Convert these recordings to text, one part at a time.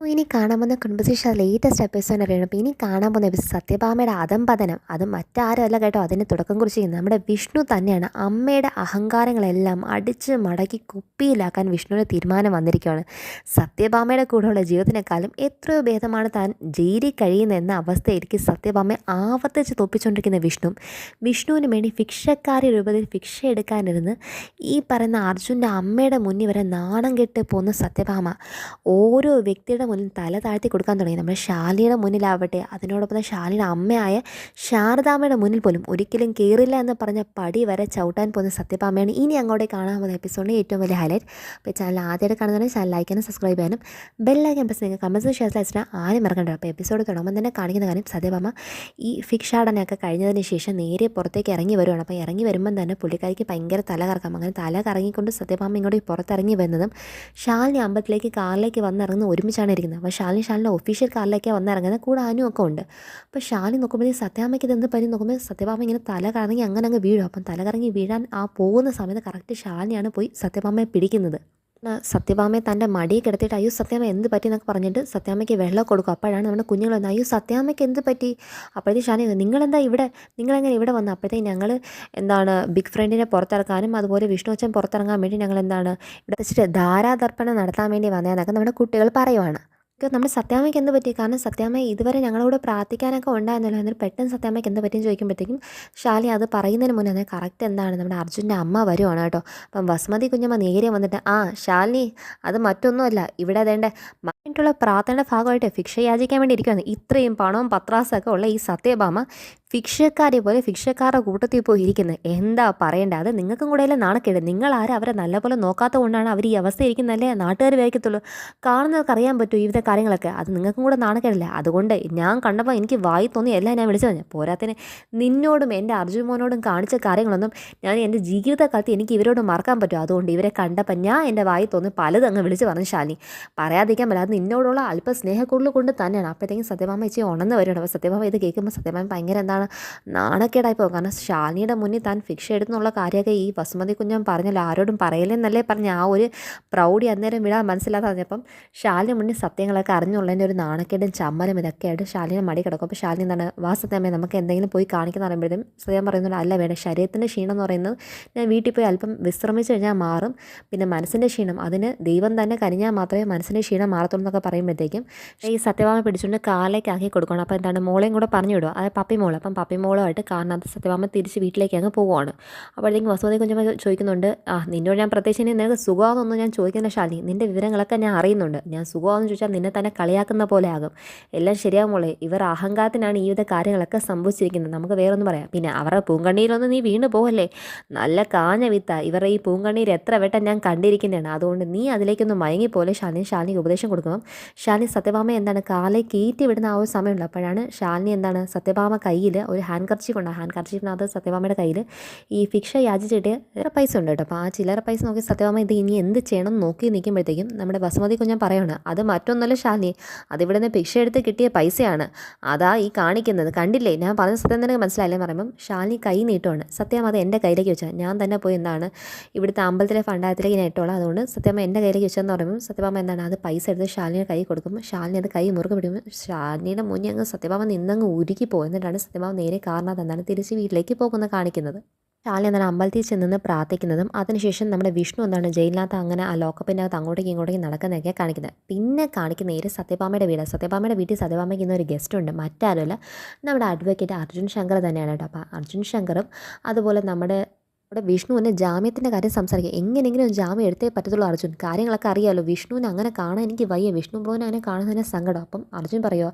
ഇനി കാണാൻ പോകുന്ന കുടുംബശ്രീ ലേറ്റസ്റ്റ് എപ്പിസോഡ് അറിയണം. അപ്പോൾ ഇനി കാണാൻ പോകുന്ന എപ്പിസോഡ് സത്യഭാമയുടെ അതംപതനം അത് മറ്റാരല്ല കേട്ടോ. അതിന് തുടക്കം കുറിച്ചിരിക്കുന്നത് നമ്മുടെ വിഷ്ണു തന്നെയാണ്. അമ്മയുടെ അഹങ്കാരങ്ങളെല്ലാം അടിച്ച് മടക്കി കുപ്പിയിലാക്കാൻ വിഷ്ണുവിന് തീരുമാനം വന്നിരിക്കുകയാണ്. സത്യഭാമയുടെ കൂടെയുള്ള ജീവിതത്തിനേക്കാളും എത്രയോ ഭേദമാണ് താൻ ജയിലിൽ കഴിയുന്ന എന്ന അവസ്ഥയിലേക്ക് സത്യഭാമയെ ആവർത്തിച്ച് തോപ്പിച്ചുകൊണ്ടിരിക്കുന്ന വിഷ്ണു. വിഷ്ണുവിന് വേണ്ടി ഭിക്ഷക്കാരി രൂപത്തിൽ ഭിക്ഷ എടുക്കാനിരുന്ന് ഈ പറയുന്ന അർജുന്റെ അമ്മയുടെ മുന്നിൽ വരെ നാണം കെട്ട് പോകുന്ന സത്യഭാമ ഓരോ വ്യക്തിയുടെ മുന്നിൽ തല താഴ്ത്തി കൊടുക്കാൻ തുടങ്ങി. നമ്മുടെ ശാലിയുടെ മുന്നിലാവട്ടെ അതിനോടൊപ്പം തന്നെ ശാലിയുടെ അമ്മയായ ശാരദാമ്മയുടെ മുന്നിൽ പോലും ഒരിക്കലും കയറില്ല എന്ന് പറഞ്ഞ പടി വരെ ചവിട്ടാൻ പോകുന്ന സത്യഭാമയാണ് ഇനി അങ്ങോട്ടേ കാണാൻ പോകുന്ന എപ്പിസോഡിന്റെ ഏറ്റവും വലിയ ഹൈലൈറ്റ് അപ്പോൾ ചാനൽ ആദ്യമായിട്ട് കാണുന്നതിന് ചാനൽ ലൈക്ക് ചെയ്യാനും സബ്സ്ക്രൈബ് ചെയ്യാനും ബെല്ലൈക്കൻ പ്രസ് നിങ്ങൾ കമൻസ് ഷെയർ ചെയ്യാൻ ആരും മറക്കണ്ട അപ്പോൾ എപ്പിസോഡ് തുടങ്ങുമ്പോൾ തന്നെ കാണിക്കുന്ന കാര്യം സത്യഭാമ ഈ ഫിക്ഷാടനൊക്കെ കഴിഞ്ഞതിന് ശേഷം നേരെ പുറത്തേക്ക് ഇറങ്ങി വരുവാണ്. അപ്പോൾ ഇറങ്ങി വരുമ്പം തന്നെ പുള്ളിക്കാരിക്ക് ഭയങ്കര തല കറക്കാം. അങ്ങനെ തല കറങ്ങിക്കൊണ്ട് സത്യഭാമ ഇങ്ങോട്ട് പുറത്തിറങ്ങി വരുന്നതും ശാലിനി അമ്പലത്തിലേക്ക് കാറിലേക്ക് വന്നിറങ്ങുന്ന ഒരുമിച്ചാണ് ഇരിക്കുന്നത് അപ്പോൾ ഷാലിനി ഷാലിന്റെ ഒഫീഷ്യൽ കാറിലേക്കാണ് വന്നിറങ്ങുന്നത്. കൂടെ ആനും ഒക്കെ ഉണ്ട്. അപ്പോൾ ഷാലി നോക്കുമ്പോഴേ സത്യാമയ്ക്ക് ഇത് എന്ത് നോക്കുമ്പോൾ സത്യഭാമ ഇങ്ങനെ തല കറങ്ങി അങ്ങനെ അങ്ങ് വീഴും. അപ്പം തല കറങ്ങി വീഴാൻ ആ പോകുന്ന സമയത്ത് കറക്റ്റ് ശാലിനിയാണ് പോയി സത്യഭാമയെ പിടിക്കുന്നത്. സത്യഭാമയെ തന്റെ മടിയിൽ കിടത്തിയിട്ട് അയ്യോ സത്യാമ്മ എന്ത് പറ്റി എന്നൊക്കെ പറഞ്ഞിട്ട് സത്യാമയ്ക്ക് വെള്ളം കൊടുക്കും. അപ്പോഴാണ് നമ്മുടെ കുഞ്ഞുങ്ങൾ വന്നത് അയ്യോ സത്യാമ്മയ്ക്ക് എന്ത് പറ്റി? അപ്പോഴത്തേക്ക് ഷാനി നിങ്ങളെന്താ ഇവിടെ? നിങ്ങളെങ്ങനെ ഇവിടെ വന്നു? അപ്പോഴത്തേക്ക് ഞങ്ങൾ എന്താണ് ബിഗ് ഫ്രണ്ടിനെ പുറത്തിറക്കാനും അതുപോലെ വിഷ്ണു അച്ഛൻ പുറത്തിറങ്ങാൻ വേണ്ടി ഞങ്ങൾ എന്താണ് ഇവിടെ വെച്ചിട്ട് ധാരാതർപ്പണം നടത്താൻ വേണ്ടി വന്നതെന്നൊക്കെ നമ്മുടെ കുട്ടികൾ പറയുവാണ്. നമ്മുടെ സത്യാമ്മയ്ക്ക് എന്ത് പറ്റി? കാരണം സത്യാമ്മ ഇതുവരെ ഞങ്ങളോട് പ്രാർത്ഥിക്കാനൊക്കെ ഉണ്ടായിരുന്നല്ലോ. എന്നിട്ട് പെട്ടെന്ന് സത്യാമ്മയ്ക്ക് എന്ത് പറ്റിയെന്ന് ചോദിക്കുമ്പോഴത്തേക്കും ഷാലി അത് പറയുന്നതിന് മുന്നേ അത് കറക്റ്റ് എന്താണ്? നമ്മുടെ അർജുന്റെ അമ്മ വരുവാണ് കേട്ടോ. അപ്പം വസുമതി കുഞ്ഞമ്മ നേരെ വന്നിട്ട് ആ ശാലിനി അത് മറ്റൊന്നുമല്ല. ഇവിടെ അതേണ്ട മറ്റുള്ള പ്രാർത്ഥനയുടെ ഭാഗമായിട്ട് ഭിക്ഷ യാചിക്കാൻ വേണ്ടി ഇരിക്കുകയാണ് ഇത്രയും പണവും പത്രാസൊക്കെ ഉള്ള ഈ സത്യഭാമ ഭിക്ഷക്കാരെ പോലെ ഭിക്ഷക്കാരുടെ കൂട്ടത്തിൽ പോയി ഇരിക്കുന്നത്. എന്താ പറയേണ്ടത് നിങ്ങൾക്കും കൂടെ അല്ലേ നാണക്കേട്? നിങ്ങൾ ആരും അവരെ നല്ലപോലെ നോക്കാത്ത കൊണ്ടാണ് അവർ ഈ അവസ്ഥ ഇരിക്കുന്നതല്ലേ? നാട്ടുകാർ വിചാരിക്കത്തുള്ളൂ. കാണുന്നവർക്ക് അറിയാൻ പറ്റും ഇവിടുത്തെ കാര്യങ്ങളൊക്കെ. അത് നിങ്ങൾക്കും കൂടെ നാണക്കേടില്ല? അതുകൊണ്ട് ഞാൻ കണ്ടപ്പോൾ എനിക്ക് വായി തോന്നി. എല്ലാം ഞാൻ വിളിച്ചു പറഞ്ഞു. പോരാത്തിന് നിന്നോടും എന്റെ അർജുൻ മോനോടും കാണിച്ച കാര്യങ്ങളൊന്നും ഞാൻ എന്റെ ജീവിതകാലത്ത് എനിക്ക് ഇവരോട് മറക്കാൻ പറ്റും. അതുകൊണ്ട് ഇവരെ കണ്ടപ്പോൾ ഞാൻ എന്റെ വായി തോന്നി പലതും അങ്ങ് വിളിച്ച് പറഞ്ഞു ശാലിനി. പറയാതിരിക്കാൻ പറ്റില്ല. അത് നിന്നോടുള്ള അല്പ സ്നേഹക്കുള്ളിൽ കൊണ്ട് തന്നെയാണ്. അപ്പോഴത്തേക്കും സത്യഭാമ ഇച്ചിരി ഉണർന്ന് വരുന്നുണ്ട് അപ്പോൾ സത്യഭാമ ഇത് കേൾക്കുമ്പോൾ സത്യഭാമ ഭയങ്കര എന്താണ് നാണക്കേടായി പോകും കാരണം ശാലിനിയുടെ മുന്നിൽ താൻ ഫിക്ഷ എടുത്തുന്നുള്ള കാര്യമൊക്കെ ഈ വസുമതി കുഞ്ഞൻ പറഞ്ഞല്ലോ. ആരോടും പറയലെന്നല്ലേ പറഞ്ഞ ആ ഒരു പ്രൗഢി അന്നേരം വിടാൻ മനസ്സിലാതെ പറഞ്ഞപ്പം ശാലിനി മുന്നിൽ സത്യങ്ങളൊക്കെ അറിഞ്ഞുള്ളതിന്റെ ഒരു നാണക്കേടും ചമ്മലും ഇതൊക്കെയായിട്ട് ശാലിനെ മടി കിടക്കും. അപ്പോൾ ശാലിനി എന്താണ്? വാ സത്യമേ നമുക്ക് എന്തെങ്കിലും പോയി കാണിക്കുന്ന പറയുമ്പോഴത്തേക്കും സ്വയം പറയുന്നത് അല്ല വേണ്ട. ശരീരത്തിന്റെ ക്ഷീണം എന്ന് പറയുന്നത് ഞാൻ വീട്ടിൽ പോയി അല്പം വിശ്രമിച്ച് കഴിഞ്ഞാൽ മാറും. പിന്നെ മനസ്സിന്റെ ക്ഷീണം അതിന് ദൈവം തന്നെ കരിഞ്ഞാൽ മാത്രമേ മനസ്സിന്റെ ക്ഷീണം മാറത്തുള്ളൂ എന്നൊക്കെ പറയുമ്പോഴത്തേക്കും ഈ സത്യഭാമ പിടിച്ചുകൊണ്ട് കാലേക്ക് ആക്കി കൊടുക്കണം അപ്പോൾ എന്താണ്? മോളെയും കൂടെ പറഞ്ഞു വിടുക. അതായത് പപ്പി മോൾ അപ്പം പപ്പി മോളുമായിട്ട് കാരണത്ത് സത്യഭാമ തിരിച്ച് വീട്ടിലേക്ക് അങ്ങ് പോവുകയാണ് അപ്പോഴത്തേക്കും വസുമതി കുഞ്ഞമ്മ ചോദിക്കുന്നുണ്ട് ആ നിന്നോട് ഞാൻ പ്രത്യേകിച്ച് ഇനി നിനക്ക് സുഖമാണെന്നൊന്നും ഞാൻ ചോദിക്കുന്ന ശാലി നിന്റെ വിവരങ്ങളൊക്കെ ഞാൻ അറിയുന്നുണ്ട്. ഞാൻ സുഖമാണെന്ന് ചോദിച്ചാൽ നിന്നെ തന്നെ കളിയാക്കുന്ന പോലെ ആകും. എല്ലാം ശരിയാകും മോളെ. ഇവർ അഹങ്കാരത്തിനാണ് ഈ വിധ കാര്യങ്ങളൊക്കെ സംഭവിച്ചിരിക്കുന്നത്. നമുക്ക് വേറൊന്നും പറയാം. പിന്നെ അവരുടെ പൂങ്കണ്ണീരൊന്നും നീ വീണ് പോകല്ലേ നല്ല കാഞ്ഞ വിത്ത. ഇവരുടെ ഈ പൂങ്കണ്ണീർ എത്ര വെട്ടം ഞാൻ കണ്ടിരിക്കുന്നതാണ്. അതുകൊണ്ട് നീ അതിലേക്കൊന്നും മയങ്ങിപ്പോലെ ശാലിന്? ശാലിനിക്ക് ഉപദേശം കൊടുക്കണം. ശാലിനി സത്യഭാമ എന്താണ് കാലെ കീറ്റി വിടുന്ന ആ ഒരു സമയമുള്ളൂ അപ്പോഴാണ് ശാലിനി എന്താണ് സത്യഭാമ കയ്യിൽ ഒരു ഹാൻഡ് കർച്ചീഫ് ഉണ്ട്. ഹാൻഡ് കർച്ചീഫിനകത്ത് സത്യഭാമയുടെ കയ്യിൽ ഈ ഫിക്ഷ യാചിച്ചിട്ട് ചില്ലറ പൈസ ഉണ്ട് കേട്ടോ. അപ്പോൾ ആ ചില്ലറ പൈസ നോക്കി സത്യഭാമ ഇത് ഇനി എന്ത് ചെയ്യണം നോക്കി നിൽക്കുമ്പോഴത്തേക്കും നമ്മുടെ ബസുമതി കുഞ്ഞൻ പറയാണ് അത് മറ്റൊന്നല്ല ശാലിനി. അതിവിടെ നിന്ന് ഭിക്ഷ എടുത്ത് കിട്ടിയ പൈസയാണ്. അതാ ഈ കാണിക്കുന്നത്. കണ്ടില്ലേ? ഞാൻ പറഞ്ഞ സത്യം തന്നെ മനസ്സിലായില്ലേ? പറയുമ്പം ശാലിനി കൈ നീട്ടുവാണ്. സത്യം അത് എന്റെ കയ്യിലേക്ക് വെച്ചാൽ ഞാൻ തന്നെ പോയി എന്താണ് ഇവിടുത്തെ അമ്പലത്തിലെ ഫണ്ടായത്തിലേക്ക് ഞാൻ ഇട്ടോളാം. അതുകൊണ്ട് സത്യമ്മ എന്റെ കയ്യിലേക്ക് വെച്ചതെന്ന് പറയുമ്പോൾ സത്യഭാമ എന്താണ് അത് പൈസ എടുത്ത് ശാലിനിയുടെ കൈ കൊടുക്കുമ്പോൾ ശാലിനി അത് കൈ മുറുകെ പിടിക്കുമ്പോൾ ശാലിനിയുടെ മുന്നിൽ അങ്ങ് സത്യഭാമ നിന്നങ്ങ് ഉരുക്കി പോകും എന്നിട്ടാണ് സത്യഭാമ നേരെ കാരണത്ത് എന്താണ് തിരിച്ച് വീട്ടിലേക്ക് പോകുന്നത് കാണിക്കുന്നത്. ചാലി എന്താണ് അമ്പലത്തിൽ ചെന്ന് പ്രാർത്ഥിക്കുന്നതും അതിനുശേഷം നമ്മുടെ വിഷ്ണു എന്താണ്? ജയിലിനകത്ത് അങ്ങനെ ആ ലോക്കപ്പിന്റെ അകത്ത് അങ്ങോട്ടേക്ക് ഇങ്ങോട്ടേക്ക് നടക്കുന്നതൊക്കെ കാണിക്കുന്നത്. പിന്നെ കാണിക്കുന്ന നേരെ സത്യഭാമയുടെ വീട്. സത്യഭാമയുടെ വീട്ടിൽ സത്യഭാമയ്ക്ക് ഇന്നൊരു ഗസ്റ്റ് ഉണ്ട്. മറ്റാരുമല്ല. നമ്മുടെ അഡ്വക്കേറ്റ് അർജുൻ ശങ്കർ തന്നെയാണ് കേട്ടോ. അപ്പോൾ അർജുൻ ശങ്കറും അതുപോലെ നമ്മുടെ അവിടെ വിഷ്ണുവിന് ജാമ്യത്തിന്റെ കാര്യം സംസാരിക്കുക എങ്ങനെയെങ്കിലും ജാമ്യം എടുത്തേ പറ്റത്തുള്ളൂ അർജുൻ. കാര്യങ്ങളൊക്കെ അറിയാമല്ലോ വിഷ്ണുവിനെ അങ്ങനെ കാണാൻ എനിക്ക് വയ്യ. വിഷ്ണു ബ്രോനെ അങ്ങനെ കാണുന്നതിന് സങ്കടം. അപ്പം അർജുൻ പറയുക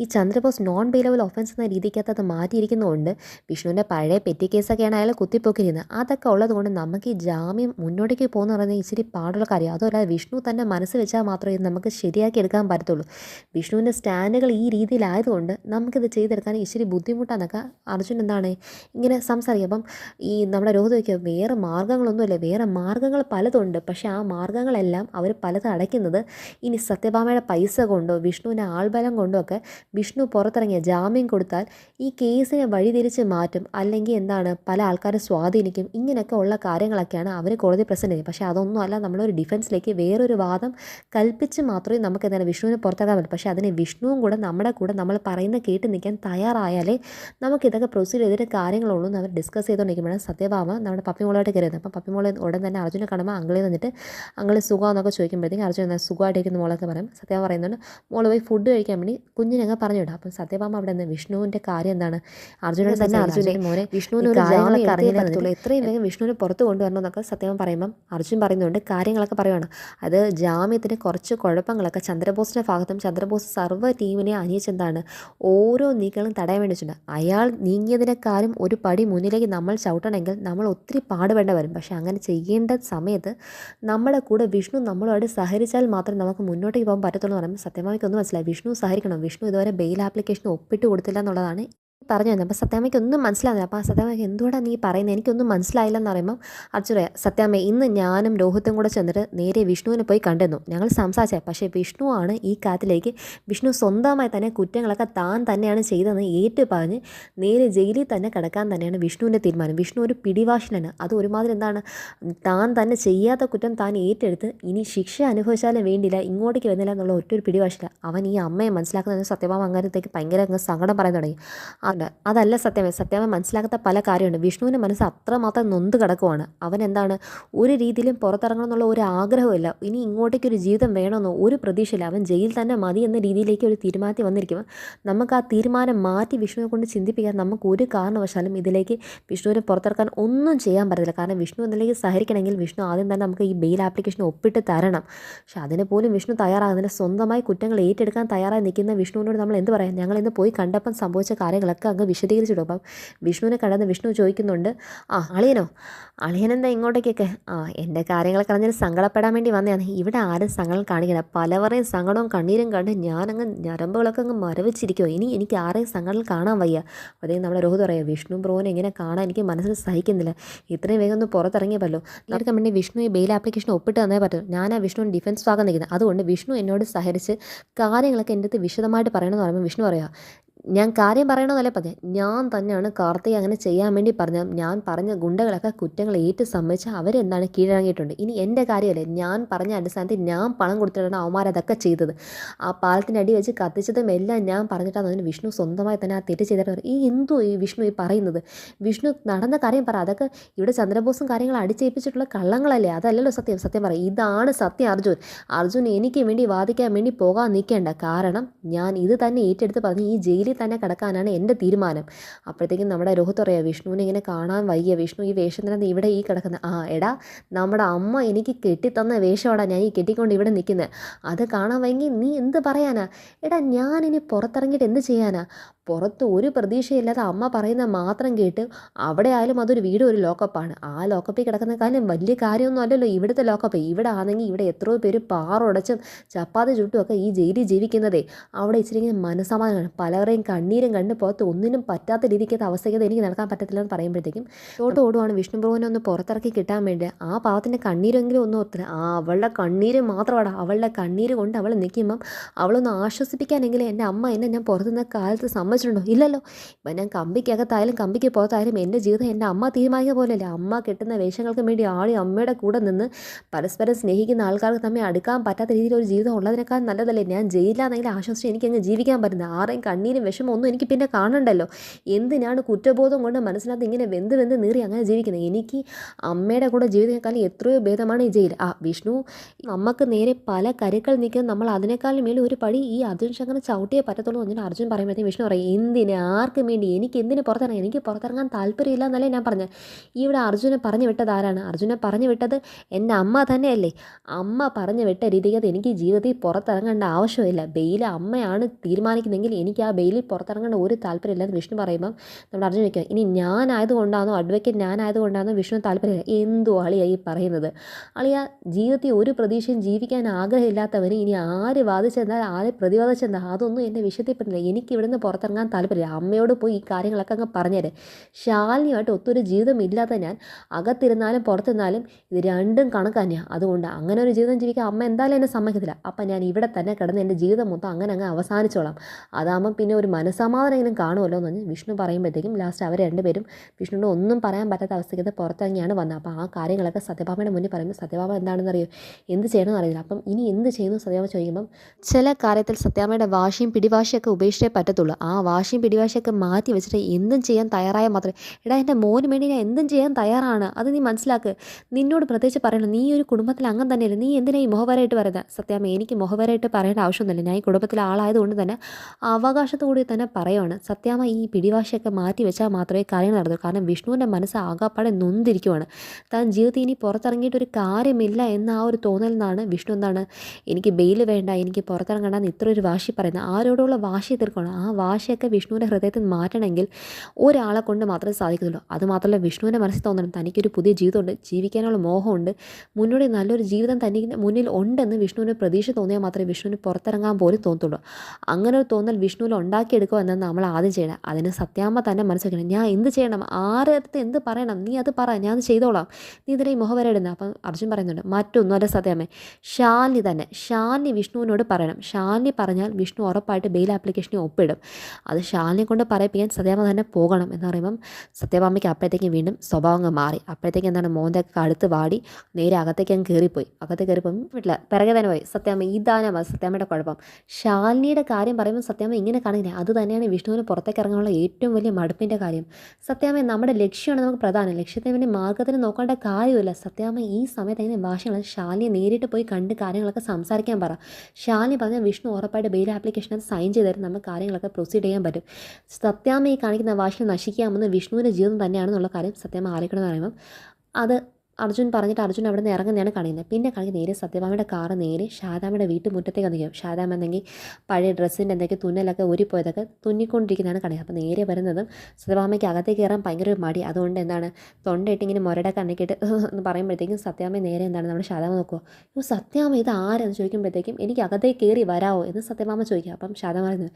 ഈ ചന്ദ്രബോസ് നോൺ ബെയിലബിൾ ഒഫൻസ് എന്ന രീതിക്കകത്ത് അത് മാറ്റിയിരിക്കുന്നതുകൊണ്ട് വിഷ്ണുവിന്റെ പഴയ പെറ്റി കേസൊക്കെയാണ് അയാൾ കുത്തിപ്പോക്കിയിരുന്നത് അതൊക്കെ ഉള്ളതുകൊണ്ട് നമുക്ക് ഈ ജാമ്യം മുന്നോട്ടേക്ക് പോകുന്ന പറയുന്നത് ഇച്ചിരി പാടുള്ള കാര്യം. അതുമല്ല വിഷ്ണു തന്നെ മനസ്സ് വെച്ചാൽ മാത്രമേ ഇത് നമുക്ക് ശരിയാക്കി എടുക്കാൻ പറ്റത്തുള്ളൂ. വിഷ്ണുവിന്റെ സ്റ്റാൻഡുകൾ ഈ രീതിയിലായതുകൊണ്ട് നമുക്കിത് ചെയ്തെടുക്കാൻ ഇച്ചിരി ബുദ്ധിമുട്ടാന്നൊക്കെ അർജുൻ എന്താണ് ഇങ്ങനെ സംസാരിക്കും. അപ്പം ഈ നമ്മുടെ രോഹിത് നോക്കിയോ വേറെ മാർഗങ്ങളൊന്നുമില്ല വേറെ മാർഗങ്ങൾ പലതുണ്ട്. പക്ഷേ ആ മാർഗങ്ങളെല്ലാം അവർ പലതും അടയ്ക്കുന്നത് ഇനി സത്യഭാമയുടെ പൈസ കൊണ്ടോ വിഷ്ണുവിന്റെ ആൾബലം കൊണ്ടോ ഒക്കെ വിഷ്ണു പുറത്തിറങ്ങിയ ജാമ്യം കൊടുത്താൽ ഈ കേസിനെ വഴിതിരിച്ച് മാറ്റും. അല്ലെങ്കിൽ എന്താണ് പല ആൾക്കാരെ സ്വാധീനിക്കും. ഇങ്ങനെയൊക്കെ ഉള്ള കാര്യങ്ങളൊക്കെയാണ് അവർ കോടതി പ്രസന്റ് ചെയ്യുന്നത്. പക്ഷേ അതൊന്നും അല്ല. നമ്മളൊരു ഡിഫൻസിലേക്ക് വേറൊരു വാദം കൽപ്പിച്ച് മാത്രമേ നമുക്ക് എന്താണ് വിഷ്ണുവിനെ പുറത്താക്കാൻ പറ്റും. പക്ഷേ അതിനെ വിഷ്ണുവും കൂടെ നമ്മുടെ കൂടെ നമ്മൾ പറയുന്ന കേട്ട് നിൽക്കാൻ തയ്യാറായാലേ നമുക്കിതൊക്കെ പ്രൊസീഡ് ചെയ്തിട്ട് കാര്യങ്ങളുള്ളൂ എന്ന് അവർ ഡിസ്കസ് ചെയ്തുകൊണ്ടിരിക്കുമ്പോഴാണ് സത്യഭാമ നമ്മുടെ പപ്പിമോളായിട്ട് കയറിയത് അപ്പം പപ്പിമോളെ ഉടൻ തന്നെ അർജുനെ കാണുമ്പോൾ അങ്കിളിൽ നിന്നിട്ട് അങ്കിൾ സുഖമെന്നൊക്കെ ചോദിക്കുമ്പോഴത്തേക്കും അർജുൻ എന്നാൽ സുഖമായിട്ടിരിക്കുന്ന മോളൊക്കെ പറയും. സത്യം പറയുന്നുണ്ട് മോൾ പോയി ഫുഡ് കഴിക്കാൻ വേണ്ടി കുഞ്ഞിനങ്ങ് പറഞ്ഞു വിടാം അപ്പം സത്യഭാമ അവിടെ നിന്ന് വിഷ്ണുവിന്റെ കാര്യം എന്താണ്? അർജുനോട് തന്നെ അർജുനെ മോനെ വിഷ്ണുവിന് ഒരു കാര്യങ്ങളൊക്കെ അറിയില്ല എത്രയും വേഗം വിഷ്ണുവിനെ പുറത്ത് കൊണ്ടുവരണം എന്നൊക്കെ സത്യഭാമ പറയുമ്പം അർജുൻ പറയുന്നുണ്ട്. കാര്യങ്ങളൊക്കെ പറയുവാണ്. അത് ജാമ്യത്തിന് കുറച്ച് കുഴപ്പങ്ങളൊക്കെ ചന്ദ്രബോസിന്റെ ഭാഗത്തും ചന്ദ്രബോസ് സർവ ടീമിനെ അനിയിച്ചെന്താണ് ഓരോ നീക്കങ്ങളും തടയാൻ വേണ്ടി വെച്ചിട്ടുണ്ട്. അയാൾ നീങ്ങിയതിനേക്കാളും ഒരു പടി മുന്നിലേക്ക് നമ്മൾ ചവിട്ടണമെങ്കിൽ നമ്മൾ ഒത്തിരി പാടുപെടേണ്ടി വരും. പക്ഷേ അങ്ങനെ ചെയ്യേണ്ട സമയത്ത് നമ്മുടെ കൂടെ വിഷ്ണു നമ്മളോട് സഹരിച്ചാൽ മാത്രമേ നമുക്ക് മുന്നോട്ടേക്ക് പോകാൻ പറ്റത്തുള്ളൂ എന്ന് പറയുമ്പോൾ സത്യമായിട്ടൊന്നും മനസ്സിലായി. വിഷ്ണു സഹരിക്കണം വിഷ്ണു ഇതുവരെ ബെയിൽ ആപ്ലിക്കേഷൻ ഒപ്പിട്ട് കൊടുത്തില്ല എന്നുള്ളതാണ് പറഞ്ഞു തന്നെ അപ്പോൾ സത്യാമ്മയ്ക്ക് ഒന്നും മനസ്സിലാകുന്നില്ല അപ്പോൾ സത്യാമ്മയ്ക്ക് എന്തുകൊണ്ടാണ് നീ പറയുന്നത് എനിക്കൊന്നും മനസ്സിലായില്ലെന്ന് പറയുമ്പോൾ അർജുന സത്യാമ്മ ഇന്ന് ഞാനും രോഹിത്തും കൂടെ ചെന്നിട്ട് നേരെ വിഷ്ണുവിനെ പോയി കണ്ടിരുന്നു. ഞങ്ങൾ സംസാരിച്ചത് പക്ഷേ വിഷ്ണുവാണ് ഈ കാര്യത്തിലേക്ക് വിഷ്ണു സ്വന്തമായി തന്നെ കുറ്റങ്ങളൊക്കെ താൻ തന്നെയാണ് ചെയ്തതെന്ന് ഏറ്റു പറഞ്ഞ് നേരെ ജയിലിൽ തന്നെ കിടക്കാൻ തന്നെയാണ് വിഷ്ണുവിന്റെ തീരുമാനം. വിഷ്ണു ഒരു പിടിവാശനാണ് അത് ഒരുമാതിരി എന്താണ്? താൻ തന്നെ ചെയ്യാത്ത കുറ്റം താൻ ഏറ്റെടുത്ത് ഇനി ശിക്ഷ അനുഭവിച്ചാലും വേണ്ടിയില്ല ഇങ്ങോട്ടേക്ക് വരുന്നില്ല എന്നുള്ള ഒറ്റ ഒരു പിടിവാശില്ല അവൻ ഈ അമ്മയെ മനസ്സിലാക്കുന്നതിന് സത്യഭാമ അങ്ങനത്തേക്ക് ഭയങ്കര സങ്കടം പറയാൻ തുടങ്ങി. ഉണ്ട് അതല്ല സത്യമേ. സത്യമേ മനസ്സിലാക്കാത്ത പല കാര്യമുണ്ട്. വിഷ്ണുവിന്റെ മനസ്സ് അത്രമാത്രം നൊന്ത് കിടക്കുവാണ്. അവൻ എന്താണ്? ഒരു രീതിയിലും പുറത്തിറങ്ങണം എന്നുള്ള ഒരു ആഗ്രഹമില്ല ഇനി ഇങ്ങോട്ടേക്ക് ഒരു ജീവിതം വേണമെന്നോ ഒരു പ്രതീക്ഷയില്ല. അവൻ ജയിൽ തന്നെ മതി എന്ന രീതിയിലേക്ക് ഒരു തീരുമാനത്തിൽ വന്നിരിക്കുമ്പോൾ നമുക്ക് ആ തീരുമാനം മാറ്റി വിഷ്ണുവിനെ കൊണ്ട് ചിന്തിപ്പിക്കാൻ നമുക്ക് ഒരു കാരണവശാലും ഇതിലേക്ക് വിഷ്ണുവിനെ പുറത്തിറക്കാൻ ഒന്നും ചെയ്യാൻ പറ്റില്ല കാരണം വിഷ്ണു ഇതിലേക്ക് സഹരിക്കണമെങ്കിൽ വിഷ്ണു ആദ്യം തന്നെ നമുക്ക് ഈ ബെയിൽ ആപ്ലിക്കേഷൻ ഒപ്പിട്ട് തരണം. പക്ഷെ അതിന് പോലും വിഷ്ണു തയ്യാറാകുന്നില്ല. സ്വന്തമായി കുറ്റങ്ങൾ ഏറ്റെടുക്കാൻ തയ്യാറായി നിൽക്കുന്ന വിഷ്ണുവിനോട് നമ്മൾ എന്ത് പറയാം? ഞങ്ങൾ ഇന്ന് പോയി കണ്ടപ്പം സംഭവിച്ച കാര്യങ്ങളൊക്കെ അങ്ങ് വിശദീകരിച്ചിടും. അപ്പം വിഷ്ണുവിനെ കണ്ടെന്ന് വിഷ്ണു ചോദിക്കുന്നുണ്ട് ആ അളിയനോ? അളിയനെന്താ ഇങ്ങോട്ടേക്കൊക്കെ? ആ എന്റെ കാര്യങ്ങളൊക്കെ അറിഞ്ഞാൽ സങ്കടപ്പെടാൻ വേണ്ടി വന്നതാണ് ഇവിടെ ആരും സങ്കടം കാണിക്കണം പലവരെയും സങ്കടവും കണ്ണീരും കണ്ട് ഞാനങ്ങ് ഞരമ്പുകളൊക്കെ അങ്ങ് മരവിച്ചിരിക്കുമോ ഇനി എനിക്ക് ആരെയും സങ്കടം കാണാൻ വയ്യ. അതേ നമ്മളെ രോഹിത് പറയാം വിഷ്ണു ബ്രോനെ എങ്ങനെ കാണാൻ എനിക്ക് മനസ്സിൽ സഹിക്കുന്നില്ല. ഇത്രയും വേഗം ഒന്ന് പുറത്തിറങ്ങിയപ്പല്ലോ എല്ലാവർക്കും വേണ്ടി വിഷ്ണു ഈ ബെയിൽ ആപ്ലിക്കേഷൻ ഒപ്പിട്ട് തന്നേ പറ്റും. ഞാൻ ആ വിഷ്ണുവിന് ഡിഫൻസ് ഭാഗം നിൽക്കുന്നത് അതുകൊണ്ട് വിഷ്ണു എന്നോട് സഹരിച്ച് കാര്യങ്ങളൊക്കെ എന്റെ അടുത്ത് വിശദമായിട്ട് പറയണമെന്ന് പറയുമ്പോൾ വിഷ്ണു പറയാം ഞാൻ കാര്യം പറയണമെന്നല്ല പറഞ്ഞത് ഞാൻ തന്നെയാണ് കാർത്തിക അങ്ങനെ ചെയ്യാൻ വേണ്ടി പറഞ്ഞത്. ഞാൻ പറഞ്ഞ ഗുണ്ടകളൊക്കെ കുറ്റങ്ങൾ ഏറ്റ് സമ്മതിച്ച് അവരെന്താണ് കീഴടങ്ങിയിട്ടുണ്ട്? ഇനി എന്റെ കാര്യമല്ലേ? ഞാൻ പറഞ്ഞ അടിസ്ഥാനത്തിൽ ഞാൻ പണം കൊടുത്തിട്ടാണ് അവന്മാരതൊക്കെ ചെയ്തത്. ആ പാലത്തിന്റെ അടി വെച്ച് കത്തിച്ചതും എല്ലാം ഞാൻ പറഞ്ഞിട്ടാണ് അതിന് വിഷ്ണു സ്വന്തമായി തന്നെ ആ തെറ്റ് ചെയ്തിട്ട് ഈ എന്തോ ഈ വിഷ്ണു ഈ പറയുന്നത്? വിഷ്ണു നടന്ന കാര്യം പറ. അതൊക്കെ ഇവിടെ ചന്ദ്രബോസും കാര്യങ്ങൾ അടിച്ചേൽപ്പിച്ചിട്ടുള്ള കള്ളങ്ങളല്ലേ? അതല്ലല്ലോ സത്യം. സത്യം പറയും ഇതാണ് സത്യം അർജുൻ. അർജുൻ എനിക്ക് വേണ്ടി വാദിക്കാൻ വേണ്ടി പോകാൻ നിൽക്കേണ്ട. കാരണം ഞാൻ ഇത് തന്നെ ഏറ്റെടുത്ത് പറഞ്ഞ് ഈ ജയിലിൽ തന്നെ കിടക്കാനാണ് എന്റെ തീരുമാനം. അപ്പോഴത്തേക്കും നമ്മുടെ രോഹിത് പറയാം വിഷ്ണുവിനെ ഇങ്ങനെ കാണാൻ വയ്യ. വിഷ്ണു ഈ വേഷം തന്നെ ഇവിടെ ഈ കിടക്കുന്നത് ആ എടാ നമ്മുടെ അമ്മ എനിക്ക് കെട്ടിത്തന്ന വേഷമാടാ ഞാൻ ഈ കെട്ടിക്കൊണ്ട് ഇവിടെ നിൽക്കുന്നത് അത് കാണാൻ വയ്യെങ്കിൽ നീ എന്ത് പറയാനാ? എടാ ഞാനിനി പുറത്തിറങ്ങിയിട്ട് എന്ത് ചെയ്യാനാ? പുറത്ത് ഒരു പ്രതീക്ഷയില്ലാതെ അമ്മ പറയുന്ന മാത്രം കേട്ട് അവിടെ ആയാലും അതൊരു വീട് ഒരു ലോക്കപ്പാണ്. ആ ലോക്കപ്പിൽ കിടക്കുന്ന കാര്യം വലിയ കാര്യമൊന്നും അല്ലല്ലോ ഇവിടുത്തെ ലോക്കപ്പ്. ഇവിടെ ആണെങ്കിൽ ഇവിടെ എത്രയോ പേര് പാറുടച്ചും ചപ്പാത്തി ചുട്ടും ഒക്കെ ഈ ജയിലിൽ ജീവിക്കുന്നതേ. അവിടെ ഇച്ചിരി മനസ്സമാധാനമാണ്. പലവരെയും കണ്ണീരും കണ്ട് പുറത്ത് ഒന്നിനും പറ്റാത്ത രീതിക്കത്തെ അവസ്ഥയ്ക്ക് എനിക്ക് നടക്കാൻ പറ്റത്തില്ല എന്ന് പറയുമ്പോഴത്തേക്കും തോട്ട് ഓടുവാണ്. വിഷ്ണു ഭഗവാനെ ഒന്ന് പുറത്തിറക്കി കിട്ടാൻ വേണ്ടി ആ പാവത്തിന്റെ കണ്ണീരെങ്കിലും ഒന്ന് ഒത്തിരി ആ അവളുടെ കണ്ണീര് മാത്രമാണ് അവളുടെ കണ്ണീര് കൊണ്ട് അവൾ നിൽക്കുമ്പം അവളൊന്ന് ആശ്വസിപ്പിക്കാനെങ്കിലും എന്റെ അമ്മ എന്നെ ഞാൻ പുറത്തുനിന്ന കാലത്ത് സമ്മതിച്ചിട്ടുണ്ടോ? ഇല്ലല്ലോ. ഇപ്പം ഞാൻ കമ്പിക്കകത്തായാലും കമ്പിക്ക് പുറത്തായാലും എന്റെ ജീവിതം എന്റെ അമ്മ തീരുമാനിക്കുക പോലെയല്ലേ. അമ്മ കിട്ടുന്ന വേഷങ്ങൾക്ക് വേണ്ടി ആളി അമ്മയുടെ കൂടെ നിന്ന് പരസ്പരം സ്നേഹിക്കുന്ന ആൾക്കാർക്ക് തമ്മിൽ അടുക്കാൻ പറ്റാത്ത രീതിയിൽ ഒരു ജീവിതം ഉള്ളതിനേക്കാൾ നല്ലതല്ലേ. ഞാൻ ജയിലിലാണെങ്കിൽ ആശ്വസിച്ച് എനിക്ക് അങ്ങ് ജീവിക്കാൻ പറ്റുന്നത്. ആരെയും കണ്ണീരും വിഷമം ഒന്നും എനിക്ക് പിന്നെ കാണണ്ടല്ലോ. എന്തിനാണ് കുറ്റബോധം കൊണ്ട് മനസ്സിനകത്ത് ഇങ്ങനെ വെന്ത് വെന്ത് നീറി അങ്ങനെ ജീവിക്കുന്നത്? എനിക്ക് അമ്മയുടെ കൂടെ ജീവിതത്തെക്കാളും എത്രയോ ഭേദമാണ് ഈ ജയിൽ. ആ വിഷ്ണു നമുക്ക് നേരെ പല കരുക്കൾ നിൽക്കുന്ന നമ്മൾ അതിനേക്കാളും മേലും ഒരു പടി ഈ അർജുൻ ശങ്കറിനെ ചവിട്ടിയേ പറ്റത്തുള്ളൂ എന്ന് അർജുൻ പറയുമ്പോഴത്തേക്കും വിഷ്ണു പറയും. എന്തിന്? ആർക്കും വേണ്ടി? എനിക്ക് എന്തിന് പുറത്തിറങ്ങാൻ? എനിക്ക് പുറത്തിറങ്ങാൻ താല്പര്യമില്ല എന്നല്ലേ ഞാൻ പറഞ്ഞത്. ഇവിടെ അർജുനെ പറഞ്ഞു വിട്ടത് ആരാണ്? അർജുനെ പറഞ്ഞു വിട്ടത് എന്റെ അമ്മ തന്നെയല്ലേ. അമ്മ പറഞ്ഞു വിട്ട രീതിക്കത് എനിക്ക് ജീവിതത്തിൽ പുറത്തിറങ്ങേണ്ട ആവശ്യമില്ല. ബെയിൽ അമ്മയാണ് തീരുമാനിക്കുന്നതെങ്കിൽ എനിക്ക് ആ ബെയിലിൽ പുറത്തിറങ്ങേണ്ട ഒരു താല്പര്യമില്ല എന്ന് വിഷ്ണു പറയുമ്പം നമ്മുടെ അർജുൻ വയ്ക്കുക ഇനി ഞാനായതുകൊണ്ടാണോ അഡ്വക്കേറ്റ് ഞാനായതുകൊണ്ടാണോ വിഷ്ണു താല്പര്യമില്ല. എന്തോ അളിയായി പറയുന്നത്? അളിയ ജീവിതത്തിൽ ഒരു പ്രതീക്ഷയും ജീവിക്കാൻ ആഗ്രഹമില്ലാത്തവന് ഇനി ആര് വാദിച്ചെന്നാൽ ആര് പ്രതിവാദിച്ചെന്നാൽ അതൊന്നും എന്റെ വിഷയത്തിൽ പറ്റില്ല എനിക്ക് ഇവിടുന്ന് പുറത്തിറങ്ങാൻ പുറത്തിറങ്ങാൻ താല്പര്യമില്ല. അമ്മയോട് പോയി ഈ കാര്യങ്ങളൊക്കെ അങ്ങ് പറഞ്ഞേരെ. ശാലിനിയുമായിട്ട് ഒത്തൊരു ജീവിതം ഇല്ലാത്ത ഞാൻ അകത്തിരുന്നാലും പുറത്തിരുന്നാലും ഇത് രണ്ടും കണക്ക് തന്നെയാണ് അതുകൊണ്ട് അങ്ങനെ ഒരു ജീവിതം ജീവിക്കാൻ അമ്മ എന്തായാലും എന്നെ സമ്മതിക്കത്തില്ല. അപ്പം ഞാൻ ഇവിടെ തന്നെ കിടന്ന് എന്റെ ജീവിതം മൊത്തം അങ്ങനെ അങ്ങ് അവസാനിച്ചോളാം. അതാകുമ്പം പിന്നെ ഒരു മനസ്സമാധാനെങ്കിലും കാണുമല്ലോ എന്ന് പറഞ്ഞ് വിഷ്ണു പറയുമ്പോഴത്തേക്കും ലാസ്റ്റ് അവർ രണ്ടുപേരും വിഷ്ണുവിനോട് ഒന്നും പറയാൻ പറ്റാത്ത അവസ്ഥയ്ക്ക് പുറത്തിറങ്ങിയാണ് വന്നത്. അപ്പോൾ ആ കാര്യങ്ങളൊക്കെ സത്യഭാമയുടെ മുന്നിൽ പറയുമ്പോൾ സത്യഭാമ എന്താണെന്ന് അറിയോ എന്ത് ചെയ്യണമെന്ന് അറിയില്ല അപ്പം ഇനി എന്ത് ചെയ്യുന്നു സത്യഭാമ ചോദിക്കുമ്പം ചില കാര്യത്തിൽ സത്യാമയുടെ വാശിയും പിടിവാശിയൊക്കെ ഉപേക്ഷിച്ചേ പറ്റത്തുള്ളൂ. ആ വാശിയും പിടിവാശിയൊക്കെ മാറ്റി വെച്ചിട്ട് എന്തും ചെയ്യാൻ തയ്യാറായ മാത്രമേ. എടാ എന്റെ മോന് വേണ്ടി ഞാൻ എന്തും ചെയ്യാൻ തയ്യാറാണ്. അത് നീ മനസ്സിലാക്ക്. നിന്നോട് പ്രത്യേകിച്ച് പറയണം നീ ഒരു കുടുംബത്തിൽ അംഗം തന്നെയല്ലേ. നീ എന്തിനാ ഈ മുഖവരായിട്ട് പറയുന്നത് സത്യാമ്മ എനിക്ക് മുഖവരായിട്ട് പറയേണ്ട ആവശ്യമൊന്നുമില്ല. ഞാൻ ഈ കുടുംബത്തിലെ ആളായതുകൊണ്ട് തന്നെ അവകാശത്തോടെ തന്നെ പറയുവാണ്. സത്യാമ്മ ഈ പിടിവാശിയൊക്കെ മാറ്റി വെച്ചാൽ മാത്രമേ കാര്യം നടത്തൂ കാരണം വിഷ്ണുവിന്റെ മനസ്സ് ആകാപ്പാടെ നൊന്തിരിക്കുവാണ്. താൻ ജീവിതത്തിൽ ഇനി പുറത്തിറങ്ങിയിട്ട് ഒരു കാര്യമില്ല എന്ന ആ ഒരു തോന്നൽ നിന്നാണ് വിഷ്ണു എന്താണ്? എനിക്ക് ബെയിൽ വേണ്ട എനിക്ക് പുറത്തിറങ്ങണ്ടെന്ന് ഇത്ര ഒരു വാശി പറയുന്നത്. ആരോടുള്ള വാശി തീർക്കണം ആ വാശിയൊക്കെ വിഷ്ണുവിന്റെ ഹൃദയത്തിൽ മാറ്റണമെങ്കിൽ ഒരാളെ കൊണ്ട് മാത്രമേ സാധിക്കത്തുള്ളൂ. അതുമാത്രമല്ല വിഷ്ണുവിന്റെ മനസ്സിൽ തോന്നണം തനിക്കൊരു പുതിയ ജീവിതമുണ്ട് ജീവിക്കാനുള്ള മോഹമുണ്ട് മുന്നോട്ട് നല്ലൊരു ജീവിതം തനിക്ക് മുന്നിൽ ഉണ്ടെന്ന് വിഷ്ണുവിന് പ്രതീക്ഷ തോന്നിയാൽ മാത്രമേ വിഷ്ണുവിന് പുറത്തിറങ്ങാൻ പോലും തോന്നത്തുള്ളൂ. അങ്ങനെ ഒരു തോന്നൽ വിഷ്ണുവിൽ ഉണ്ടാക്കിയെടുക്കുക എന്നത് നമ്മൾ ആദ്യം ചെയ്യണം. അതിന് സത്യാമ്മ തന്നെ മനസ്സിലാക്കണം ഞാൻ എന്ത് ചെയ്യണം? ആരടുത്ത് എന്ത് പറയണം? നീ അത് പറ ഞാൻ ചെയ്തോളാം. നീ ഇതിനെ ഈ മുഖവര ഇടുന്നത് അപ്പം അർജുൻ പറയുന്നുണ്ട് മറ്റൊന്നുമല്ല സത്യാമ്മേ ഷാലിനി തന്നെ ഷാലിനി വിഷ്ണുവിനോട് പറയണം. ഷാലിനി പറഞ്ഞാൽ വിഷ്ണു ഉറപ്പായിട്ട് ബെയിൽ ആപ്ലിക്കേഷനെ ഒപ്പിടും. അത് ശാലിനെ കൊണ്ട് പറയിപ്പിക്കാൻ സത്യാമ്മ തന്നെ പോകണം എന്ന് പറയുമ്പം സത്യഭാമയ്ക്ക് അപ്പോഴത്തേക്കും വീണ്ടും സ്വഭാവം മാറി. അപ്പോഴത്തേക്കും എന്താണ്? മോന്റെ അടുത്ത് വാടി നേരെ അകത്തേക്ക് അങ്ങ് കയറിപ്പോയി അകത്ത് കയറിപ്പോയി വീട്ടില്ല പിറകെ തന്നെ പോയി. സത്യാമ്മ ഇതാണ് സത്യാമ്മയുടെ കുഴപ്പം. ശാലിനിയുടെ കാര്യം പറയുമ്പോൾ സത്യാമ്മ ഇങ്ങനെ കാണുന്നില്ല. അത് തന്നെയാണ് വിഷ്ണുവിന് പുറത്തേക്ക് ഇറങ്ങാനുള്ള ഏറ്റവും വലിയ മടുപ്പിന്റെ കാര്യം. സത്യാമ്മ നമ്മുടെ ലക്ഷ്യമാണ് നമുക്ക് പ്രധാനം. ലക്ഷ്യത്തിന് വേണ്ടി മാർഗത്തിന് നോക്കേണ്ട കാര്യമില്ല. സത്യാമ്മ ഈ സമയത്ത് അതിന് ഭാഷകൾ ശാലിനെ നേരിട്ട് പോയി കണ്ട് കാര്യങ്ങളൊക്കെ സംസാരിക്കാൻ പറ. ശാലിനി പറഞ്ഞാൽ വിഷ്ണു ഉറപ്പായിട്ട് ബെയിൽ ആപ്ലിക്കേഷൻ സൈൻ ചെയ്തായിരുന്നു നമ്മൾ കാര്യങ്ങളൊക്കെ പ്രൊസീഡ് ചെയ്യാൻ പറ്റും. സത്യാമ്മ ഈ കാണിക്കുന്ന വാശികൾ നശിക്കാമെന്ന് വിഷ്ണുവിന്റെ ജീവിതം തന്നെയാണെന്നുള്ള കാര്യം സത്യാമ്മ ആലോചിക്കണമെന്ന് പറയുമ്പം അത് അർജുൻ പറഞ്ഞിട്ട് അർജുൻ അവിടെ നിന്ന് ഇറങ്ങുന്നതാണ് കാണിക്കുന്നത്. പിന്നെ കാണിക്കുന്നത് നേരെ സത്യഭാമയുടെ കാറ് നേരെ ശാദാമയുടെ വീട്ടു മുറ്റത്തേക്ക് നിൽക്കും ഷാദാമ എന്തെങ്കിൽ പഴയ ഡ്രസ്സിന്റെ എന്തൊക്കെ തുന്നലൊക്കെ ഊരിപ്പോയതൊക്കെ തുന്നിക്കൊണ്ടിരിക്കുന്നതാണ് കാണിക്കുന്നത്. അപ്പോൾ നേരെ വരുന്നതും സത്യഭാമയ്ക്ക് അകത്തേക്ക് കയറാൻ ഭയങ്കര ഒരു മടി. അതുകൊണ്ട് എന്താണ് തൊണ്ടയിട്ട് ഇങ്ങനെ മുരടെ കണ്ണിക്കിട്ട് എന്ന് പറയുമ്പോഴത്തേക്കും സത്യാമ്മ നേരെ എന്താണ് നമ്മുടെ ഷാദാമ നോക്കുമോ ഓ സത്യാമ്മ ഇത് ആരെന്ന് ചോദിക്കുമ്പോഴത്തേക്കും എനിക്ക് അകത്തേക്ക് കയറി വരാമോ എന്ന് സത്യഭാമ ചോദിക്കുക. അപ്പം ഷാദാമ പറയുന്നത്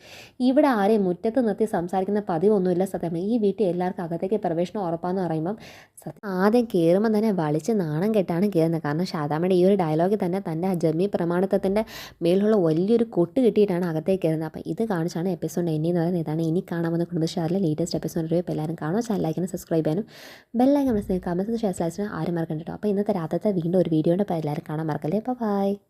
ഇവിടെ ആരെയും മുറ്റത്ത് നിർത്തി സംസാരിക്കുന്ന പതിവൊന്നുമില്ല സത്യാമ്മ ഈ വീട്ടിൽ എല്ലാവർക്കും അകത്തേക്ക് പ്രവേശനം ഉറപ്പാന്ന് പറയുമ്പം സത്യം ആദ്യം കയറുമ്പോൾ തന്നെ വളിച്ച് നാണം കെട്ടാണ് കയറുന്നത് കാരണം ഷാദാമയുടെ ഈ ഒരു ഡയലോഗിൽ തന്നെ തന്റെ ആ ജമ്മി പ്രമാണത്വത്തിന്റെ മേലുള്ള വലിയൊരു കൊട്ട് കിട്ടിയിട്ടാണ് അകത്തേക്ക് കയറുന്നത്. അപ്പോൾ ഇത് കാണിച്ചാണ് എപ്പിസോഡ് എന്നെ എന്ന് പറയുന്നത്. ഇതാണ് ഇനി കാണാമെന്ന് കുടുംബശ്ശാറിലെ ലേറ്റസ്റ്റ് എപ്പിസോഡ് ഇപ്പോൾ എല്ലാവരും കാണുമോ ചാനൽ ലൈക്കിനും സബ്സ്ക്രൈബ് ചെയ്യാനും ബെല്ലൈക്കൻ മനസ്സിലാക്കി കമൻസ് ഷെയർ സ്ലൈസിന് ആരും മറക്കണ്ട കേട്ടോ. അപ്പോൾ ഇന്നത്തെ രാത്രിത്തെ വീണ്ടും ഒരു വീഡിയോ ഉണ്ട് അപ്പോൾ എല്ലാവരും കാണാൻ മറക്കല്ലേ? അപ്പോൾ ബൈ